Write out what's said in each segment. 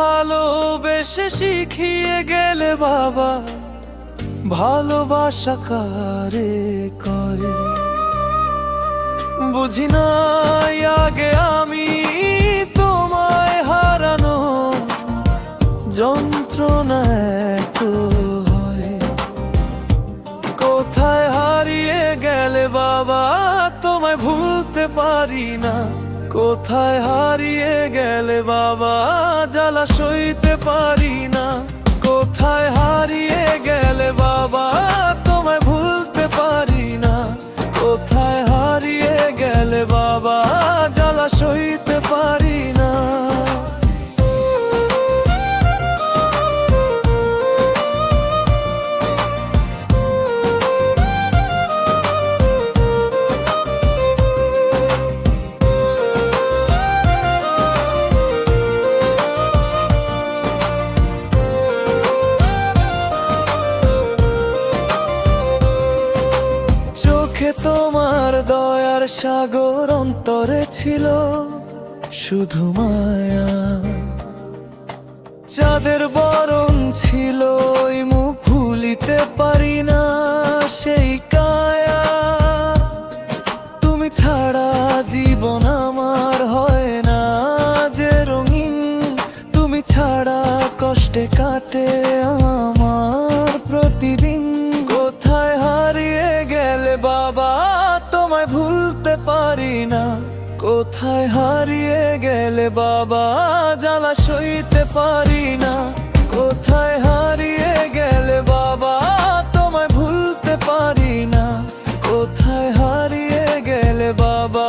ভালোবেসে শিখিয়ে গেলে বাবা, ভালোবাসা কারে করে? বুঝি নাই আগে আমি তোমায় হারানো যন্ত্রণা তো কোথায় হারিয়ে গেলে বাবা, তোমায় ভুলতে পারি না। কোথায় হারিয়ে গেলে বাবা? জ্বালা সইতে পারি না। কোথায় হারিয়ে গেলে বাবা? তোমায় ভুলতে পারি না। কোথায় হারিয়ে গেলে বাবা? জ্বালা সইতে পারি দয়ার সাগর অন্তরে ছিল শুধু মায়া। চাঁদের বরণ ছিল মুখ ভুলিতে পারি না সেই কায়া। তুমি ছাড়া জীবন আমার হয় না যে রঙিন। তুমি ছাড়া কষ্টে কাটে আমার প্রতিদিন। তোমায় ভুলতে পারি না। কোথায় হারিয়ে গেলে বাবা জ্বালা সইতে পারি না। কোথায় হারিয়ে গেলে বাবা তোমায় ভুলতে পারি না। কোথায় হারিয়ে গেলে বাবা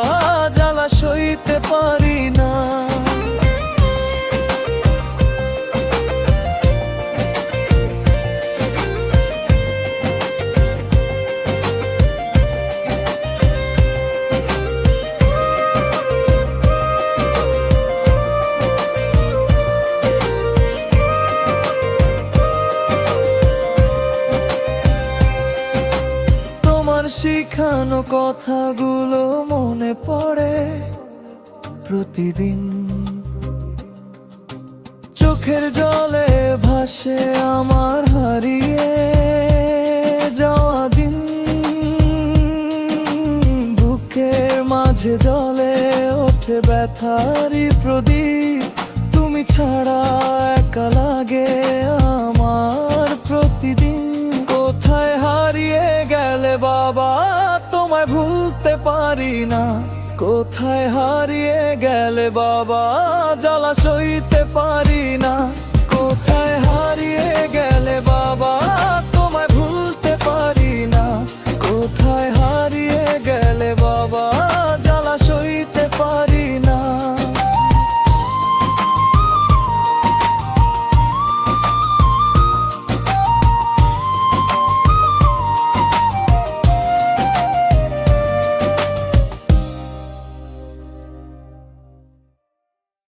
শিখানো কথাগুলো মনে পড়ে প্রতিদিন। চোখের জলে ভাসে আমার হারিয়ে যাওয়া দিন। বুকের মাঝে জলে ওঠে ব্যথারি প্রদীপ। তুমি ছাড়া বাবা তোমায় ভুলতে পারি না। কোথায় হারিয়ে গেলে বাবা জ্বালা সইতে পারি